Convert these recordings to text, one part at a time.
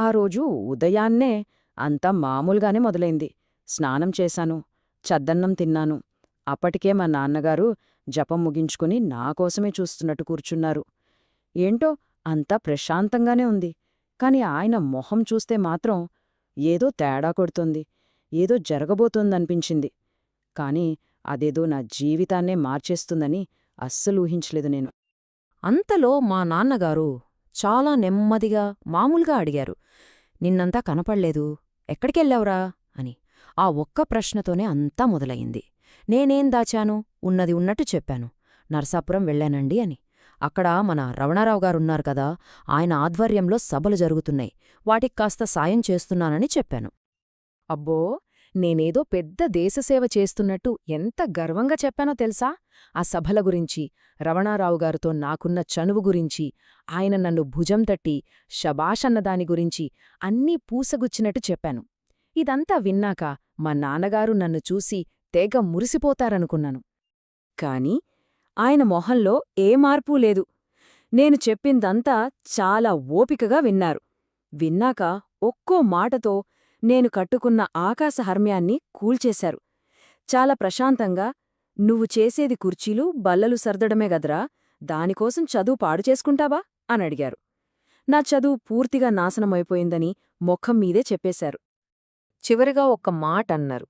ఆ రోజు ఉదయాన్నే అంతా మామూలుగానే మొదలైంది. స్నానం చేశాను చద్దన్నం తిన్నాను. అప్పటికే మా నాన్నగారు జపం ముగించుకుని నాకోసమే చూస్తున్నట్టు కూర్చున్నారు. ఏంటో అంతా ప్రశాంతంగానే ఉంది. కాని ఆయన మొహం చూస్తే మాత్రం ఏదో తేడా కొడుతుంది ఏదో జరగబోతోందనిపించింది. కాని అదేదో నా జీవితాన్నే మార్చేస్తుందని అస్సలు ఊహించలేదు నేను. అంతలో మా నాన్నగారు చాలా నెమ్మదిగా మామూలుగా అడిగారు. నిన్నంతా కనపడలేదు. ఎక్కడికెళ్ళావురా? అని. ఆ ఒక్క ప్రశ్నతోనే అంతా మొదలయింది నేనేం దాచాను? ఉన్నది ఉన్నట్టు చెప్పాను. నర్సాపురం వెళ్ళానండి అని. అక్కడ మన రవణారావు గారున్నారు కదా. ఆయన ఆధ్వర్యంలో సభలు జరుగుతున్నాయి. వాటికి కాస్త సాయం చేస్తున్నానని చెప్పాను. అబ్బో! నేనేదో పెద్ద దేశసేవ చేస్తున్నట్టు ఎంత గర్వంగా చెప్పానో తెలుసా? ఆ సభల గురించి రమణారావు గారితో నాకున్న చనువు గురించి ఆయన నన్ను భుజం తట్టి శబాషన్నదాని గురించి అన్నీ పూసగుచ్చినట్టు చెప్పాను. ఇదంతా విన్నాక మా నాన్నగారు నన్ను చూసి తెగ మురిసిపోతారనుకున్నాను. కాని ఆయన మొహంలో ఏ మార్పూ లేదు. నేను చెప్పిందంతా చాలా ఓపికగా విన్నారు. విన్నాక ఒక్కో మాటతో నేను కట్టుకున్న ఆకాశహర్మ్యాన్ని కూల్చేశారు. చాలా ప్రశాంతంగా నువ్వు చేసేది కుర్చీలు బల్లలు సర్దడమే గదరా దానికోసం చదువు పాడు చేసుకుంటావా? అని అడిగారు. నా చదువు పూర్తిగా నాశనమైపోయిందని మొఖం మీదే చెప్పేశారు. చివరిగా ఒక్క మాట అన్నారు.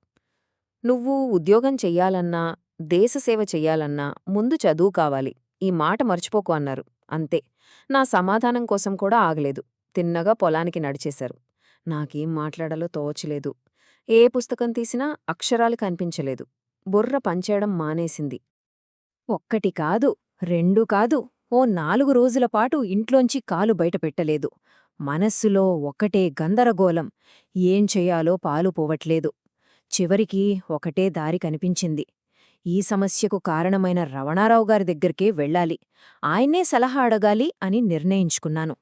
నువ్వు ఉద్యోగం చెయ్యాలన్నా దేశసేవ చెయ్యాలన్నా ముందు చదువు కావాలి. ఈ మాట మర్చిపోకు అన్నారు. అంతే. నా సమాధానం కోసం కూడా ఆగలేదు. తిన్నగా పొలానికి నడిచేశారు. నాకేం మాట్లాడాలో తోచలేదు. ఏ పుస్తకం తీసినా అక్షరాలు కనిపించలేదు. బుర్ర పంచేయడం మానేసింది. ఒక్కటి కాదు రెండు కాదు ఓ నాలుగు రోజులపాటు ఇంట్లోంచి కాలు బయటపెట్టలేదు మనస్సులో ఒకటే గందరగోళం. ఏం చెయ్యాలో పాలు పోవట్లేదు. చివరికి ఒకటే దారి కనిపించింది. ఈ సమస్యకు కారణమైన రవణారావు గారి దగ్గరికే వెళ్ళాలి. ఆయన్నే సలహా అడగాలి అని నిర్ణయించుకున్నాను.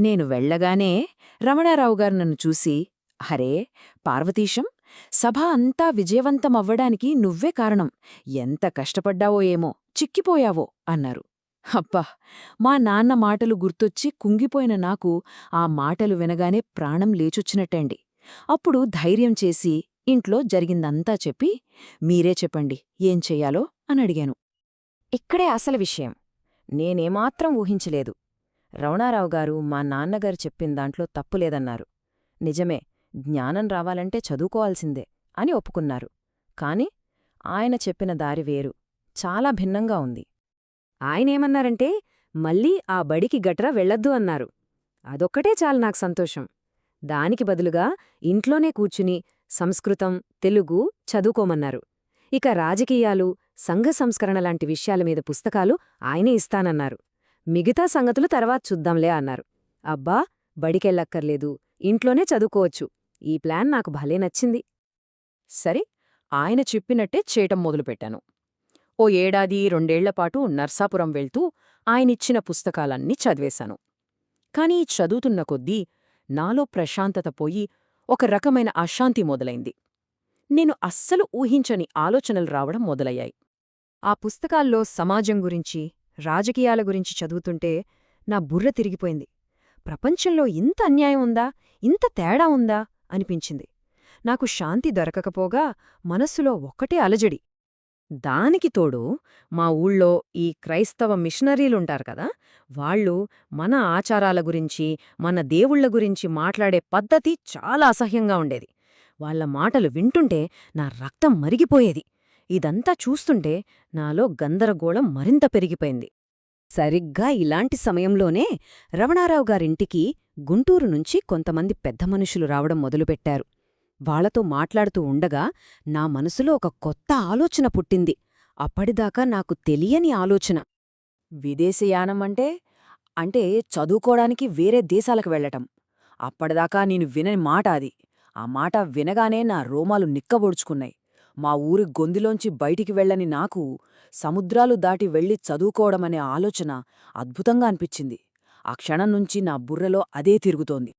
నేను వెళ్ళగానే రమణారావు గారు నన్ను చూసి హరే పార్వతీశం సభ అంతా విజయవంతమవ్వడానికి నువ్వే కారణం. ఎంత కష్టపడ్డావో ఏమో చిక్కిపోయావో అన్నారు. అబ్బా మా నాన్న మాటలు గుర్తొచ్చి కుంగిపోయిన నాకు ఆ మాటలు వినగానే ప్రాణం లేచొచ్చినట్టండి. అప్పుడు ధైర్యం చేసి ఇంట్లో జరిగిందంతా చెప్పి మీరే చెప్పండి ఏం చెయ్యాలో అని అడిగాను. ఇక్కడే అసలు విషయం. నేనేమాత్రం ఊహించలేదు. రమణారావు గారు మా నాన్నగారు చెప్పిన దాంట్లో తప్పులేదన్నారు నిజమే జ్ఞానం రావాలంటే చదువుకోవాల్సిందే అని ఒప్పుకున్నారు. కాని ఆయన చెప్పిన దారి వేరు చాలా భిన్నంగా ఉంది. ఆయనేమన్నారంటే మళ్ళీ ఆ బడికి గట్రా వెళ్ళొద్దు అన్నారు. అదొక్కటే చాలు నాకు సంతోషం. దానికి బదులుగా ఇంట్లోనే కూర్చుని సంస్కృతం తెలుగు చదువుకోమన్నారు. ఇక రాజకీయాలు సంఘ సంస్కరణ లాంటి విషయాల మీద పుస్తకాలు ఆయనే ఇస్తానన్నారు. మిగతా సంగతులు తర్వాత చూద్దాంలే అన్నారు. అబ్బా బడికెళ్ళక్కర్లేదు. ఇంట్లోనే చదువుకోవచ్చు. ఈ ప్లాన్ నాకు భలే నచ్చింది. సరే ఆయన చెప్పినట్టే చేయటం మొదలుపెట్టాను. ఓ ఏడాది రెండేళ్ళపాటు నర్సాపురం వెళ్తూ ఆయనిచ్చిన పుస్తకాలన్నీ చదివేశాను. కాని చదువుతున్న కొద్దీ నాలో ప్రశాంతత పోయి ఒక రకమైన అశాంతి మొదలైంది. నేను అస్సలు ఊహించని ఆలోచనలు రావడం మొదలయ్యాయి. ఆ పుస్తకాల్లో సమాజం గురించి రాజకీయాల గురించి చదువుతుంటే నా బుర్ర తిరిగిపోయింది. ప్రపంచంలో ఇంత అన్యాయం ఉందా? ఇంత తేడా ఉందా? అనిపించింది. నాకు శాంతి దొరకకపోగా మనస్సులో ఒక్కటే అలజడి. దానికి తోడు మా ఊళ్ళో ఈ క్రైస్తవ మిషనరీలుంటారు కదా? వాళ్ళు మన ఆచారాల గురించి మన దేవుళ్ళ గురించి మాట్లాడే పద్ధతి చాలా అసహ్యంగా ఉండేది. వాళ్ళ మాటలు వింటుంటే నా రక్తం మరిగిపోయేది. ఇదంతా చూస్తుంటే నాలో గందరగోళం మరింత పెరిగిపోయింది. సరిగ్గా ఇలాంటి సమయంలోనే రమణారావు గారింటికి గుంటూరు నుంచి కొంతమంది పెద్ద మనుషులు రావడం మొదలుపెట్టారు. వాళ్ళతో మాట్లాడుతూ ఉండగా నా మనసులో ఒక కొత్త ఆలోచన పుట్టింది. అప్పటిదాకా నాకు తెలియని ఆలోచన. విదేశయానం అంటే? అంటే చదువుకోడానికి వేరే దేశాలకు వెళ్ళటం అప్పటిదాకా నేను వినని మాట అది. ఆ మాట వినగానే నా రోమాలు నిక్కబొడుచుకున్నాయి. మా ఊరి గొందిలోంచి బయటికి వెళ్ళని నాకు సముద్రాలు దాటి వెళ్ళి చదువుకోవడమనే ఆలోచన అద్భుతంగా అనిపించింది. ఆ క్షణం నుంచి నా బుర్రలో అదే తిరుగుతోంది.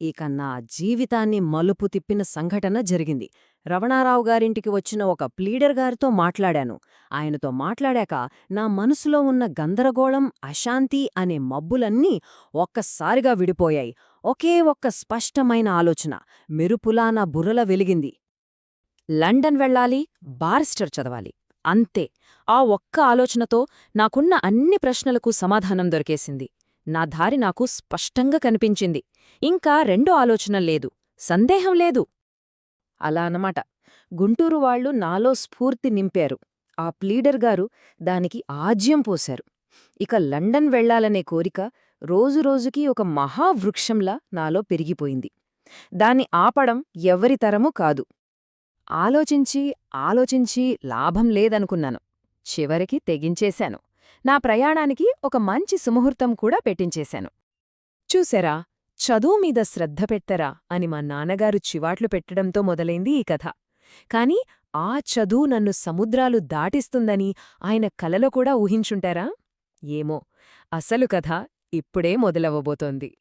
ఇక నా జీవితాన్ని మలుపు తిప్పిన సంఘటన జరిగింది. రవణారావు గారింటికి వచ్చిన ఒక ప్లీడర్ గారితో మాట్లాడాను. ఆయనతో మాట్లాడాక నా మనసులో ఉన్న గందరగోళం అశాంతి అనే మబ్బులన్నీ ఒక్కసారిగా విడిపోయాయి. ఒకే ఒక్క స్పష్టమైన ఆలోచన మెరుపులా నా బుర్రల వెలిగింది. లండన్ వెళ్ళాలి బారిస్టర్ చదవాలి. అంతే. ఆ ఒక్క ఆలోచనతో నాకున్న అన్ని ప్రశ్నలకు సమాధానం దొరికేసింది. నా దారి నాకు స్పష్టంగా కనిపించింది. ఇంకా రెండో ఆలోచన లేదు. సందేహం లేదు. అలా అనమాట గుంటూరు వాళ్ళు నాలో స్ఫూర్తి నింపారు. ఆ ప్లీడర్ గారు దానికి ఆజ్యం పోశారు. ఇక లండన్ వెళ్ళాలనే కోరిక రోజురోజుకి ఒక మహావృక్షంలా నాలో పెరిగిపోయింది. దాన్ని ఆపడం ఎవరితరమూ కాదు. ఆలోచించి ఆలోచించి లాభం లేదనుకున్నాను. చివరికి తెగించేశాను. నా ప్రయాణానికి ఒక మంచి సుముహూర్తం కూడా పెట్టించేశాను. చూసారా చదువు మీద శ్రద్ధ పెట్టరా? అని మా నాన్నగారు చివాట్లు పెట్టడంతో మొదలైంది ఈ కథ. కాని ఆ చదువు నన్ను సముద్రాలు దాటిస్తుందని ఆయన కలలో కూడా ఊహించుంటారా? ఏమో. అసలు కథ ఇప్పుడే మొదలవ్వబోతోంది.